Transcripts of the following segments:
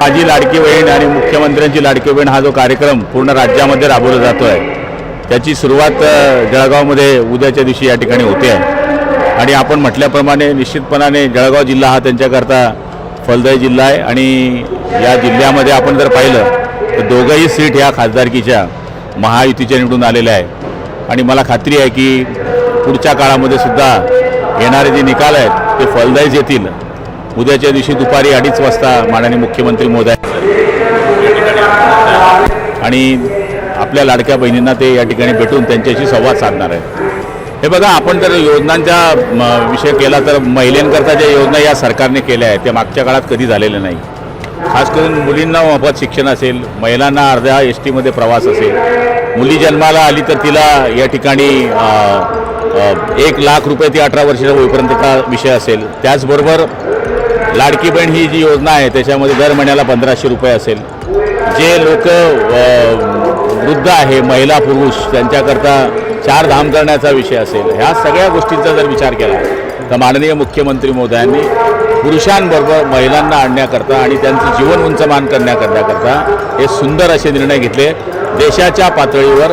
माझी लाडकी बहीण आणि मुख्यमंत्र्यांची लाडकी बहीण हा जो कार्यक्रम पूर्ण राज्यामध्ये राबवला जातो आहे त्याची सुरुवात जळगावमध्ये उद्याच्या दिवशी या ठिकाणी होते. आहे आणि आपण म्हटल्याप्रमाणे निश्चितपणाने जळगाव जिल्हा हा त्यांच्याकरता फलदायी जिल्हा आहे आणि या जिल्ह्यामध्ये आपण जर पाहिलं तर दोघंही सीट ह्या खासदारकीच्या महायुतीच्या निवडून आलेल्या आहे आणि मला खात्री आहे की पुढच्या काळामध्ये सुद्धा येणारे जे निकाल आहेत ते फलदायीच येतील. उद्याच्या दिवशी दुपारी अडीच वाजता माननीय मुख्यमंत्री महोदय आणि आपल्या लाडक्या बहिणींना ते या ठिकाणी भेटून त्यांच्याशी संवाद साधणार आहे हे बघा आपण जर योजनांचा विषय केला तर महिलांकरता ज्या योजना या सरकारने केल्या आहेत त्या मागच्या काळात कधी झालेल्या नाही. खास करून मुलींना मोफत शिक्षण असेल महिलांना अर्ध्या एस टीमध्ये प्रवास असेल मुली जन्माला आली तर तिला या ठिकाणी एक लाख रुपये ती अठरा वर्षाच्या होईपर्यंतचा विषय असेल. त्याचबरोबर लाडकी बहीण ही जी योजना आहे त्याच्यामध्ये दर महिन्याला पंधराशे रुपये असेल. जे लोक वृद्ध आहे महिला पुरुष त्यांच्याकरता चार धाम करण्याचा विषय असेल ह्या सगळ्या गोष्टींचा जर विचार केला तर माननीय मुख्यमंत्री मोदयांनी पुरुषांबरोबर महिलांना आणण्याकरता आणि त्यांचं जीवन उंचमान करण्याकरता हे सुंदर असे निर्णय घेतले. देशाच्या पातळीवर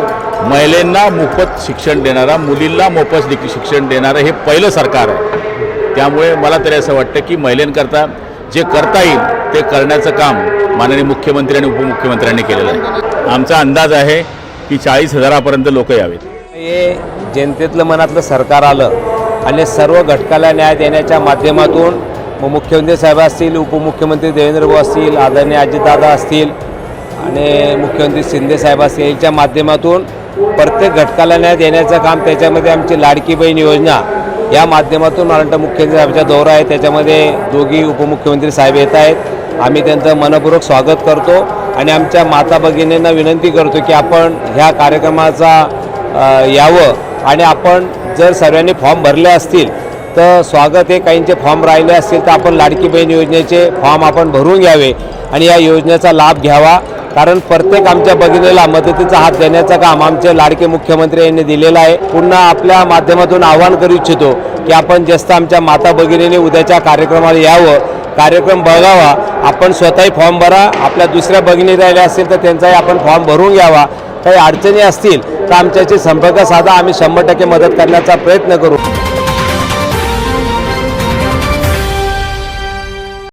महिलांना मोफत शिक्षण देणारा मुलींना मोफत शिक्षण देणारं हे पहिलं सरकार आहे. त्यामुळे मला तरी असं वाटतं की महिलांकरता जे करता येईल ते करण्याचं काम माननीय मुख्यमंत्री आणि उपमुख्यमंत्र्यांनी केलेलं आहे. आमचा अंदाज आहे की चाळीस हजारापर्यंत लोक यावेत. हे जनतेतलं मनातलं सरकार आलं आणि सर्व घटकाला न्याय देण्याच्या माध्यमातून मग मुख्यमंत्री साहेब असतील उपमुख्यमंत्री देवेंद्र भाऊ असतील आदरणीय अजितदादा असतील आणि मुख्यमंत्री शिंदे साहेब असतील यांच्या माध्यमातून प्रत्येक घटकाला न्याय देण्याचं काम त्याच्यामध्ये आमची लाडकी बहीण योजना या माध्यमातून मला मुख्यमंत्री आमचा दौरा आहे त्याच्यामध्ये दोघी उपमुख्यमंत्री साहेब येत आहेत. आम्ही त्यांचं मनपूर्वक स्वागत करतो आणि आमच्या माता भगिनींना विनंती करतो की आपण ह्या कार्यक्रमाचा यावं. आणि आपण जर सर्वांनी फॉर्म भरले असतील तर स्वागत हे काहींचे फॉर्म राहिले असतील तर आपण लाडकी बहीण योजनेचे फॉर्म आपण भरून घ्यावे आणि या योजनेचा लाभ घ्यावा. कारण प्रत्येक आमच्या भगिनीला मदतीचा हात देण्याचं काम आमचे लाडके मुख्यमंत्री यांनी दिलेलं आहे. पुन्हा आपल्या माध्यमातून आवाहन करू इच्छितो की आपण जास्त आमच्या माता भगिनीने उद्याच्या कार्यक्रमाला यावं. कार्यक्रम बघावा. आपण स्वतःही फॉर्म भरा. आपल्या दुसऱ्या भगिनी राहिल्या असतील तर त्यांचाही आपण फॉर्म भरून घ्यावा. काही अडचणी असतील तर आमच्याशी संपर्क साधा. आम्ही शंभर टक्के मदत करण्याचा प्रयत्न करू.